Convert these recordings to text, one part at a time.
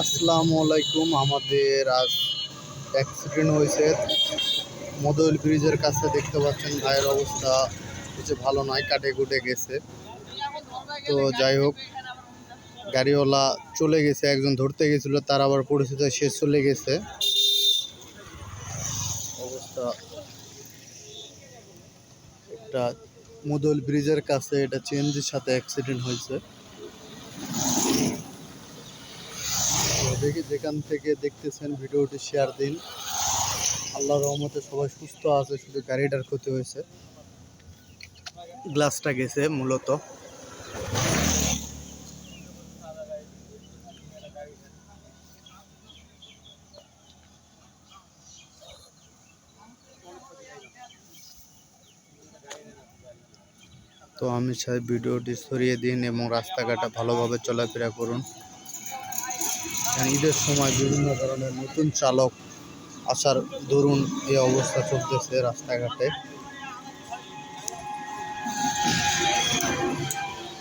আসসালামু আলাইকুম আমাদের আজ অ্যাক্সিডেন্ট হয়েছে। মদল ব্রিজের কাছে দেখতে পাচ্ছেন ভাইয়ের অবস্থা কিছু ভালো নয়, কাটে কুটে গেছে। তো যাই হোক, গাড়িওয়ালা চলে গেছে, একজন ধরতে গেছিল, তার আবার পরিচিত সে চলে গেছে। অবস্থা একটা মদল ব্রিজের কাছে এটা চেঞ্জের সাথে অ্যাক্সিডেন্ট হয়েছে। দেখি যেখান থেকে দেখতেছেন ভিডিওটি শেয়ার দিন। আল্লাহ রহমতে সবাই সুস্থ আছে, শুধু গাড়িটার ক্ষতি হয়েছে। গ্লাসটা গেছে মূলত। তো আমি চাই ভিডিওটি সরিয়ে দিন এবং রাস্তাঘাটে ভালোভাবে চলাফেরা করুন। ঈদের সময় বিভিন্ন ধরনের নতুন চালক আসার দরুন এই অবস্থা চলতেছে রাস্তাঘাটে।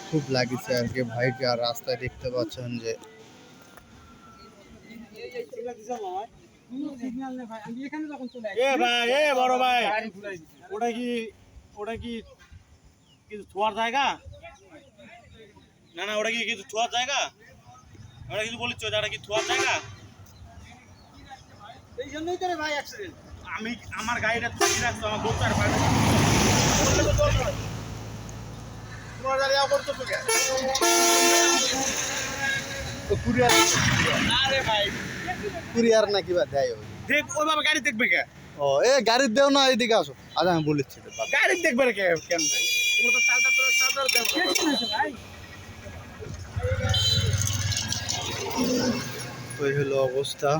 খুব লাগিছে আর কি। ভাইকে আর রাস্তায় দেখতে পাচ্ছেন যে ওটা কি ওটা কি কিছু থোয়ার জায়গা? না না, ওটা কি কিছু থোয়ার জায়গা? ওটা কিছু বলিস ওটা কি থোয়ার জায়গা? এই জন্যই তো রে ভাই অ্যাক্সিডেন্ট আমি আমার গাড়িটা তুলে রাখতো আমার বলতে আর পারবে তোমার গাড়ি আবার তো কুরিয়ার আরে ভাই। কুরিয়ার নাকি বা দেয় দেখ ওইভাবে গাড়ি দেখবে কে? ও এ গাড়ির দেও না এইদিকে আসো। আজ আমি বলেছি গাড়ি দেখবে রে কে? কেন ভাই? তোমরা তো চালটা তোরা চালটা দেখো ভাই তো এই হলো অবস্থা।